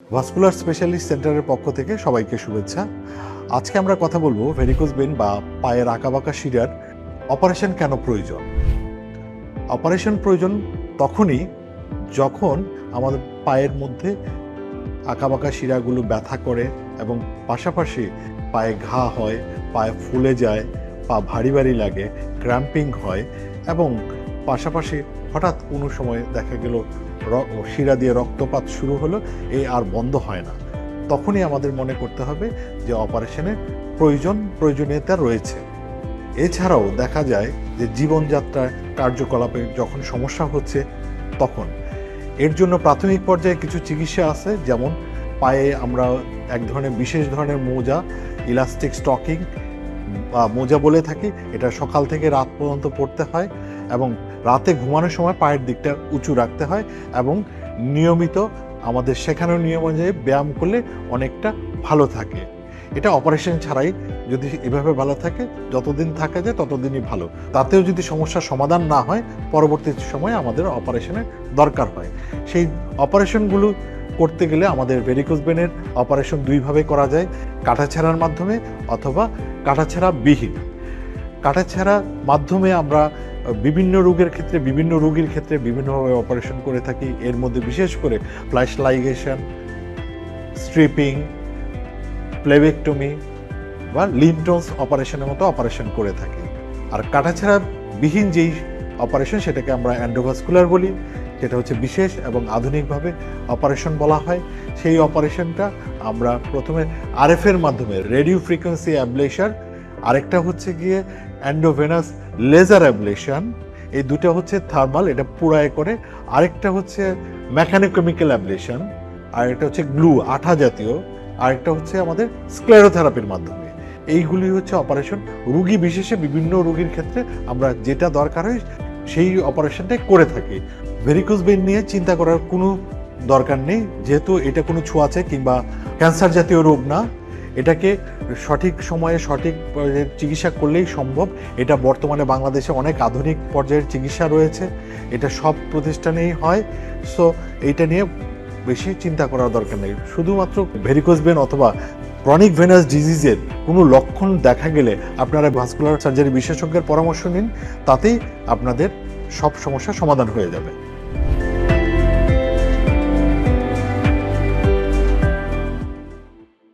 Vascular specialist সেন্টারের পক্ষ থেকে সবাইকে শুভেচ্ছা। আজকে আমরা কথা বলব ভেরিকোজ বেন বা পায়ের আঁকাবাঁকা শিরার অপারেশন কেন প্রয়োজন? অপারেশন প্রয়োজন তখনই যখন আমাদের পায়ের মধ্যে আঁকাবাঁকা শিরাগুলো ব্যথা করে এবং পাশাপাশি পায়ে ঘা হয়, পায়ে ফুলে যায়, পা ভারী ভারী লাগে ক্র্যাম্পিং হয় এবং পাশাপাশি হঠাৎ কোনো সময় দেখা গেল শিরা দিয়ে রক্তপাত শুরু হলো এই আর বন্ধ হয় না। তখনই আমাদের মনে করতে হবে যে অপারেশনের প্রয়োজন প্রয়োজনীয়তা রয়েছে। এছাড়াও দেখা যায় যে জীবনযাত্রার কার্যকলাপে যখন সমস্যা হচ্ছে তখন। এর জন্য প্রাথমিক পর্যায়ে কিছু চিকিৎসা আছে, যেমন পায়ে আমরা এক ধরনের বিশেষ ধরনের মোজা, ইলাস্টিক স্টকিং মোজা বলে থাকি, এটা সকাল থেকে রাত পর্যন্ত পড়তে হয় এবং রাতে ঘুমানোর সময় পায়ের দিকটা উঁচু রাখতে হয় এবং নিয়মিত আমাদের শেখানোর নিয়ম অনুযায়ী ব্যায়াম করলে অনেকটা ভালো থাকে। এটা অপারেশন ছাড়াই যদি এভাবে ভালো থাকে, যতদিন থাকা যায় ততদিনই ভালো। তাতেও যদি সমস্যার সমাধান না হয়, পরবর্তী সময়ে আমাদের অপারেশনের দরকার হয়। সেই অপারেশনগুলো করতে গেলে আমাদের ভেরিকোজ বেনের অপারেশন দুইভাবে করা যায়, কাটাছেড়ার মাধ্যমে অথবা কাটাছেড়া বিহীন কাটাছেড়ার মাধ্যমে আমরা বিভিন্ন রোগের ক্ষেত্রে, বিভিন্ন রোগীর ক্ষেত্রে বিভিন্নভাবে অপারেশন করে থাকি। এর মধ্যে বিশেষ করে ফ্ল্যাশ লাইগেশন স্ট্রিপিং প্লেবেকটমি বা লিমটোন্স অপারেশনের মতো অপারেশন করে থাকি। আর কাটাছাড়া বিহীন যেই অপারেশন সেটাকে আমরা অ্যান্ডোভাস্কুলার বলি। যেটা হচ্ছে বিশেষ এবং আধুনিকভাবে অপারেশন বলা হয়। সেই অপারেশনটা আমরা প্রথমে আরএফের মাধ্যমে রেডিও ফ্রিকোয়েন্সি অ্যাবলেশন আরেকটা হচ্ছে গিয়ে অ্যান্ডোভেনাস লেজার অ্যাবলেশন এই দুটো হচ্ছে থার্মাল এটা পুরায় করে। আরেকটা হচ্ছে মেকানিকমিক্যাল অ্যাবলেশন আর একটা হচ্ছে গ্লু আঠা জাতীয়, আরেকটা হচ্ছে আমাদের স্ক্লেরোথেরাপির মাধ্যমে। এইগুলি হচ্ছে অপারেশন রুগী বিশেষে বিভিন্ন রোগীর ক্ষেত্রে আমরা যেটা দরকার হয় সেই অপারেশনটাই করে থাকি। ভেরিকোজ বেন নিয়ে চিন্তা করার কোনো দরকার নেই। যেহেতু এটা কোনো ছোঁয়াচে কিংবা ক্যান্সার জাতীয় রোগ না, এটাকে সঠিক সময়ে সঠিক চিকিৎসা করলেই সম্ভব। এটা বর্তমানে বাংলাদেশে অনেক আধুনিক পর্যায়ের চিকিৎসা রয়েছে। এটা সব প্রতিষ্ঠানেই হয়। সো এইটা নিয়ে বেশি চিন্তা করার দরকার নেই। শুধুমাত্র ভেরিকোজ বেন অথবা ক্রনিক ভেনাস ডিজিজের কোনো লক্ষণ দেখা গেলে আপনারা ভাস্কুলার সার্জারি বিশেষজ্ঞের পরামর্শ নিন, তাতেই আপনাদের সব সমস্যা সমাধান হয়ে যাবে।